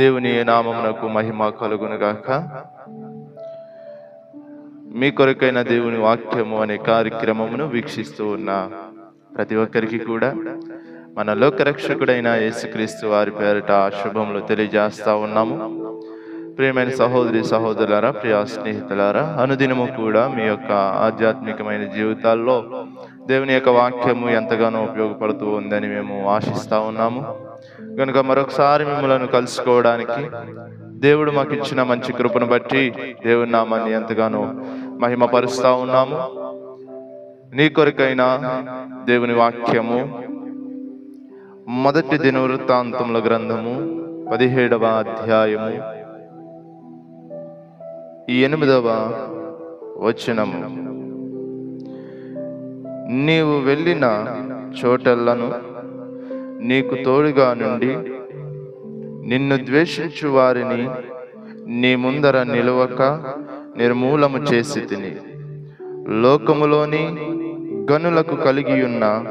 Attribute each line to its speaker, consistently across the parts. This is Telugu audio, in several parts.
Speaker 1: దేవుని నామమునకు మహిమ కలుగునుగాక. మీ కొరకైన దేవుని వాక్యము అనే కార్యక్రమమును వీక్షిస్తూ ఉన్న ప్రతి ఒక్కరికి కూడా మన లోకరక్షకుడైన యేసుక్రీస్తు వారి పేరిట శుభములు తెలియజేస్తా ఉన్నాము. ప్రియమైన సహోదరి సహోదరులారా ప్రియ స్నేహితులారా అనుదినము కూడా మీ యొక్క ఆధ్యాత్మికమైన జీవితాల్లో దేవుని యొక్క వాక్యము ఎంతగానో ఉపయోగపడుతూ ఉందని మేము ఆశిస్తూ ఉన్నాము. కనుక మరొకసారి మిమ్మల్ని కలుసుకోవడానికి దేవుడు మాకు ఇచ్చిన మంచి కృపను బట్టి దేవుని నామాన్ని ఎంతగానో మహిమపరుస్తూ ఉన్నాము. నీ కొరకైనా దేవుని వాక్యము మొదటి దినవృత్తాంతముల గ్రంథము పదిహేడవ అధ్యాయము ఈ ఎనిమిదవ వచనము. నీవు వెళ్ళిన చోటలను నీకు తోడుగా నుండి నిన్ను ద్వేషించు వారిని నీ ముందర నిలవక నిర్మూలము చేసి తిని. లోకములోని గనులకు కలిగి ఉన్న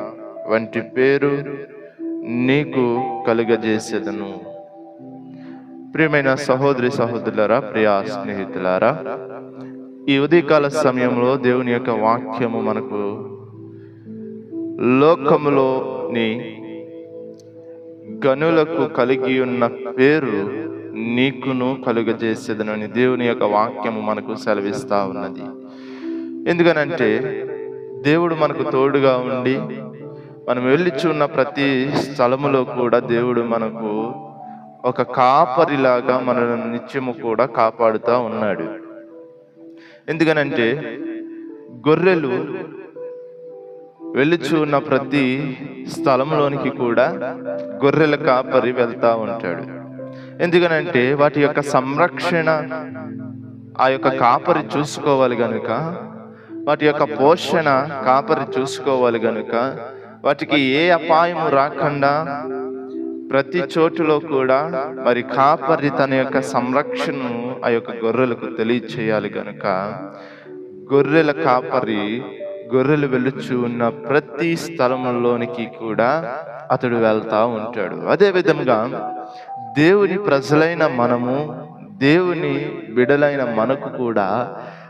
Speaker 1: వంటి పేరు నీకు కలుగజేసేదను. ప్రియమైన సహోదరి సహోదరులరా ప్రియా స్నేహితులారా ఈ ఉదయకాల సమయంలో దేవుని యొక్క వాక్యము మనకు లోకములోని గనులకు కలిగి ఉన్న పేరు నీకును కలుగజేసేదనని దేవుని యొక్క వాక్యము మనకు సెలవిస్తా ఉన్నది. ఎందుకనంటే దేవుడు మనకు తోడుగా ఉండి మనం వెళ్ళిచున్న ప్రతి స్థలములో కూడా దేవుడు మనకు ఒక కాపరిలాగా మనల్ని నిత్యము కూడా కాపాడుతూ ఉన్నాడు. ఎందుకనంటే గొర్రెలు వెళ్ళుచు ఉన్న ప్రతి స్థలంలోనికి కూడా గొర్రెల కాపరి వెళ్తా ఉంటాడు. ఎందుకనంటే వాటి యొక్క సంరక్షణ ఆ యొక్క కాపరి చూసుకోవాలి గనుక వాటి యొక్క పోషణ కాపరి చూసుకోవాలి గనుక వాటికి ఏ అపాయము రాకుండా ప్రతి చోటులో కూడా మరి కాపరి తన యొక్క సంరక్షణను ఆ యొక్క గొర్రెలకు తెలియచేయాలి గనుక గొర్రెల కాపరి గొర్రెలు వెళ్ళుచు ఉన్న ప్రతి స్థలంలోనికి కూడా అతడు వెళ్తా ఉంటాడు. అదేవిధంగా దేవుని ప్రజలైన మనము దేవుని బిడలైన మనకు కూడా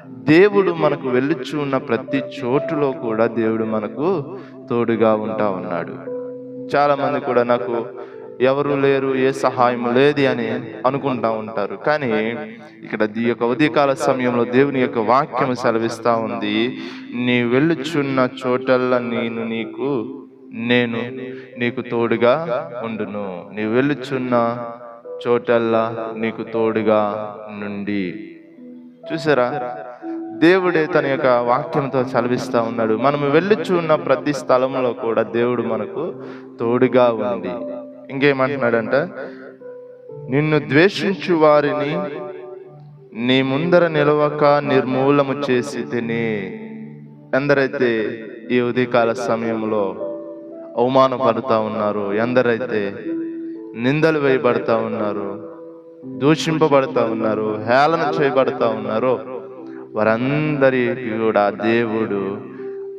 Speaker 1: దేవుడు మనకు వెళ్ళుచు ఉన్న ప్రతి చోటులో కూడా దేవుడు మనకు తోడుగా ఉంటా ఉన్నాడు. చాలామంది కూడా నాకు ఎవరు లేరు ఏ సహాయం లేదు అని అనుకుంటా ఉంటారు. కానీ ఇక్కడ ఈ యొక్క ఉదయకాల సమయంలో దేవుని యొక్క వాక్యం సెలవిస్తూ ఉంది. నీ వెళ్ళుచున్న చోటల్లా నేను నీకు నేను నీకు తోడుగా ఉండును. నీ వెళ్ళుచున్న చోటల్లా నీకు తోడుగా నుండి. చూసారా? దేవుడే తన యొక్క వాక్యంతో చలవిస్తూ ఉన్నాడు. మనం వెళ్ళుచున్న ప్రతి స్థలంలో కూడా దేవుడు మనకు తోడుగా ఉంది ఇంకేమంటున్నాడంట? నిన్ను ద్వేషించు వారిని నీ ముందర నిలవక నిర్మూలము చేసి తిని. ఎందరైతే ఈ ఉదయకాల సమయంలో అవమానపడుతూ ఉన్నారు ఎందరైతే నిందలు వేయబడతా ఉన్నారు దూషింపబడతా ఉన్నారు హేళన చేయబడతా ఉన్నారో వారందరికీ కూడా దేవుడు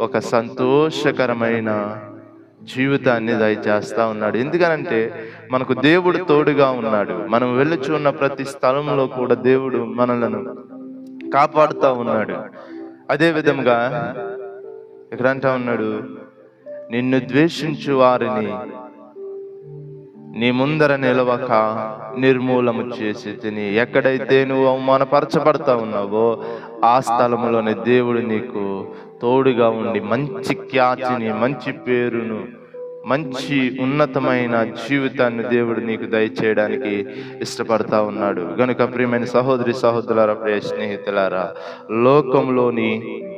Speaker 1: ఒక సంతోషకరమైన జీవితాన్ని దయచేస్తా ఉన్నాడు. ఎందుకనంటే మనకు దేవుడు తోడుగా ఉన్నాడు. మనం వెళ్ళుచున్న ప్రతి స్థలంలో కూడా దేవుడు మనలను కాపాడుతూ ఉన్నాడు. అదే విధంగా ఇక్కడ అంటా ఉన్నాడు నిన్ను ద్వేషించు వారిని నీ ముందర నిలవక నిర్మూలము చేసి తిని. ఎక్కడైతే నువ్వు అవమానపరచబడతా ఉన్నావో ఆ స్థలంలోనే దేవుడు నీకు తోడుగా ఉండి మంచి ఖ్యాతిని మంచి పేరును మంచి ఉన్నతమైన జీవితాన్ని దేవుడు నీకు దయచేయడానికి ఇష్టపడతా ఉన్నాడు. గనుక ప్రియమైన సహోదరి సహోదరులారా ప్రియ స్నేహితులారా లోకంలోని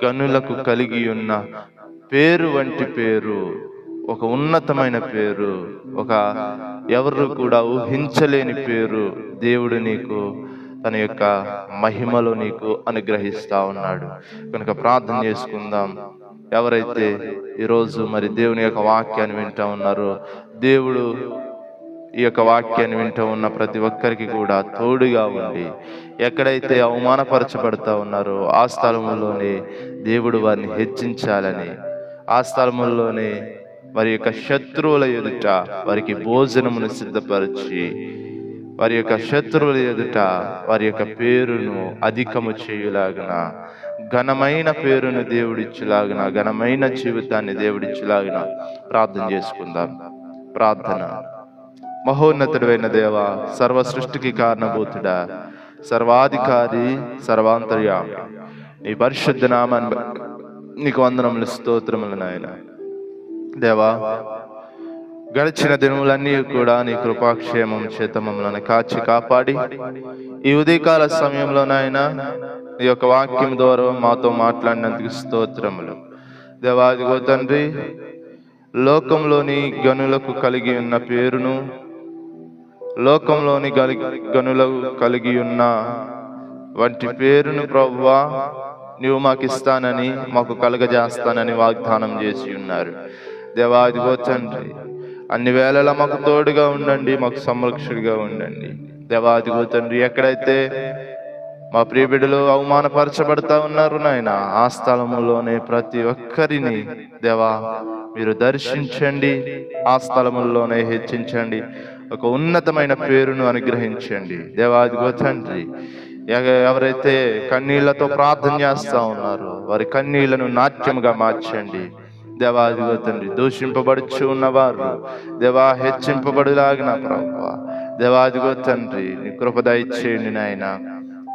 Speaker 1: గనులకు కలిగి ఉన్న పేరు వంటి పేరు ఒక ఉన్నతమైన పేరు ఒక ఎవరు కూడా ఊహించలేని పేరు దేవుడు నీకు తన యొక్క మహిమలో నీకు అనుగ్రహిస్తా ఉన్నాడు. కనుక ప్రార్థన చేసుకుందాం. ఎవరైతే ఈరోజు మరి దేవుని యొక్క వాక్యాన్ని వింటా ఉన్నారో. దేవుడు ఈ యొక్క వాక్యాన్ని వింటూ ఉన్న ప్రతి ఒక్కరికి కూడా తోడుగా ఉండి ఎక్కడైతే అవమానపరచబడతా ఉన్నారో ఆ స్థలంలోనే దేవుడు వారిని హెచ్చించాలని ఆ స్థలంలోనే వారి యొక్క శత్రువుల ఎదుట వారికి భోజనమును సిద్ధపరిచి వారి యొక్క శత్రువుల ఎదుట వారి యొక్క పేరును అధికము చేయులాగన ఘనమైన పేరును దేవుడిచ్చులాగిన ఘనమైన జీవితాన్ని దేవుడిచ్చులాగిన ప్రార్థన చేసుకుందాం. ప్రార్థన. మహోన్నతుడైన దేవ సర్వ సృష్టికి కారణభూతుడా సర్వాధికారి సర్వాంతర్య నీ పరిశుద్ధ నామాన్ని నీకు వందనములు స్తోత్రములు నాయన. దేవా గడిచిన దినములన్నీ కూడా నీ కృపాక్షేమం చేత మమ్మల్ని కాచి కాపాడి ఈ ఉదయకాల సమయంలో ఈ యొక్క వాక్యం ద్వారా మాతో మాట్లాడినందుకు స్తోత్రములు. దేవాదిగో తండ్రి లోకంలోని గనులకు కలిగి ఉన్న పేరును లోకంలోని గలి గనులకు కలిగి ఉన్న వంటి పేరును ప్రవ్వా నువ్వు మాకు ఇస్తానని మాకు కలగజేస్తానని వాగ్దానం చేసి ఉన్నారు. దేవాదిగో తండ్రి అన్ని వేళలా మాకు తోడుగా ఉండండి మాకు సంరక్షకుడిగా ఉండండి. దేవాదిగో తండ్రి ఎక్కడైతే మా ప్రియబిడ్డలు అవమానపరచబడతా ఉన్నారు నాయన. ఆ స్థలములోనే ప్రతి ఒక్కరిని దేవా మీరు దర్శించండి. ఆ స్థలముల్లోనే హెచ్చించండి. ఒక ఉన్నతమైన పేరును అనుగ్రహించండి. దేవాదిగో తండ్రి ఎగ- ఎవరైతే కన్నీళ్ళతో ప్రార్థన చేస్తూ ఉన్నారో వారి కన్నీళ్ళను నాట్యముగా మార్చండి. దేవాదిగో తండ్రి దూషింపబడుచు ఉన్నవారు దేవా హెచ్చింపబడిలాగిన ప్రభావ దేవాదిగో తండ్రి నీ కృపద ఇచ్చేయండి నాయన.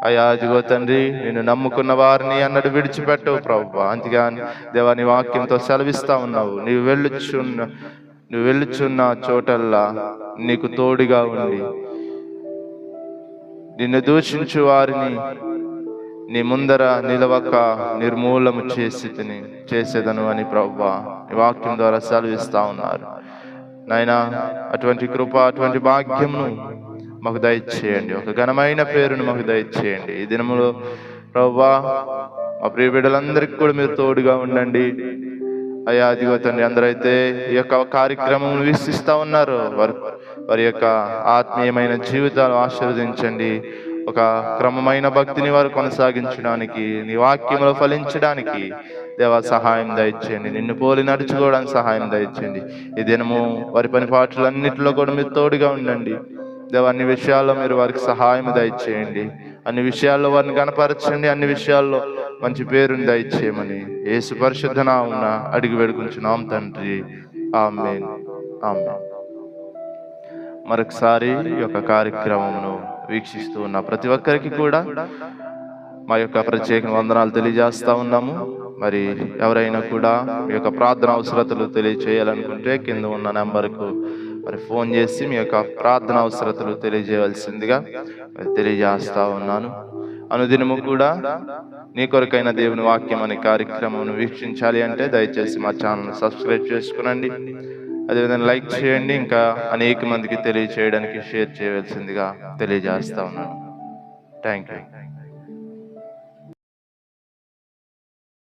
Speaker 1: అయ్యా అదిగో తండ్రి నేను నమ్ముకున్న వారిని అన్నట్టు విడిచిపెట్టవు ప్రభు అంతేగాని దేవా నీ వాక్యంతో సెలవిస్తా ఉన్నావు. నీవు వెళ్ళుచున్న నువ్వు వెళ్ళుచున్న చోటల్లా నీకు తోడుగా ఉండి నిన్ను దూషించు వారిని నీ ముందర నిలవక నిర్మూలము చేసి తిని చేసేదను అని ప్రభా వాక్యం ద్వారా సెలవిస్తా ఉన్నారు. నాయనా అటువంటి కృప అటువంటి భాగ్యమును మాకు దయచేయండి. ఒక ఘనమైన పేరును మాకు దయచేయండి. ఈ దినములో ప్రవ్వా మా ప్రియ బిడ్డలందరికీ కూడా మీరు తోడుగా ఉండండి. అయ్యా అదిగో తండ్రి అందరైతే ఈ యొక్క కార్యక్రమం వీక్షిస్తూ ఉన్నారు. వారి వారి యొక్క ఆత్మీయమైన జీవితాలు ఆశీర్వదించండి. ఒక క్రమమైన భక్తిని వారు కొనసాగించడానికి నీ వాక్యములు ఫలించడానికి దేవ సహాయం దయచేయండి. నిన్ను పోలి నడుచుకోవడానికి సహాయం దయచేయండి. ఈ దినము వారి పని పాటలన్నింటిలో కూడా మీరు తోడుగా ఉండండి. దేవ అన్ని విషయాల్లో మీరు వారికి సహాయం దయచేయండి. అన్ని విషయాల్లో వారిని కనపరచండి అన్ని విషయాల్లో మంచి పేరుని దయచేయమని యేసు పరిశుద్ధ నామున అడిగి వేడుకుంటున్నాం తండ్రి. ఆమె ఆమె మరొకసారి ఈ యొక్క కార్యక్రమంను వీక్షిస్తూ ఉన్న ప్రతి ఒక్కరికి కూడా మా యొక్క ప్రత్యేక వందనాలు తెలియజేస్తూ ఉన్నాము. మరి ఎవరైనా కూడా మీ యొక్క ప్రార్థన అవసరతలు తెలియచేయాలనుకుంటే కింద ఉన్న నెంబర్కు మరి ఫోన్ చేసి మీ యొక్క ప్రార్థన అవసరతలు తెలియజేయవలసిందిగా మరి తెలియజేస్తా ఉన్నాను. అనుదినము కూడా నీ కొరకైన దేవుని వాక్యం అనే కార్యక్రమం వీక్షించాలి అంటే దయచేసి మా ఛానల్ సబ్స్క్రైబ్ చేసుకునండి. అదేవిధంగా లైక్ చేయండి ఇంకా అనేక మందికి తెలియచేయడానికి షేర్ చేయవలసిందిగా తెలియజేస్తా ఉన్నాను. Thank you.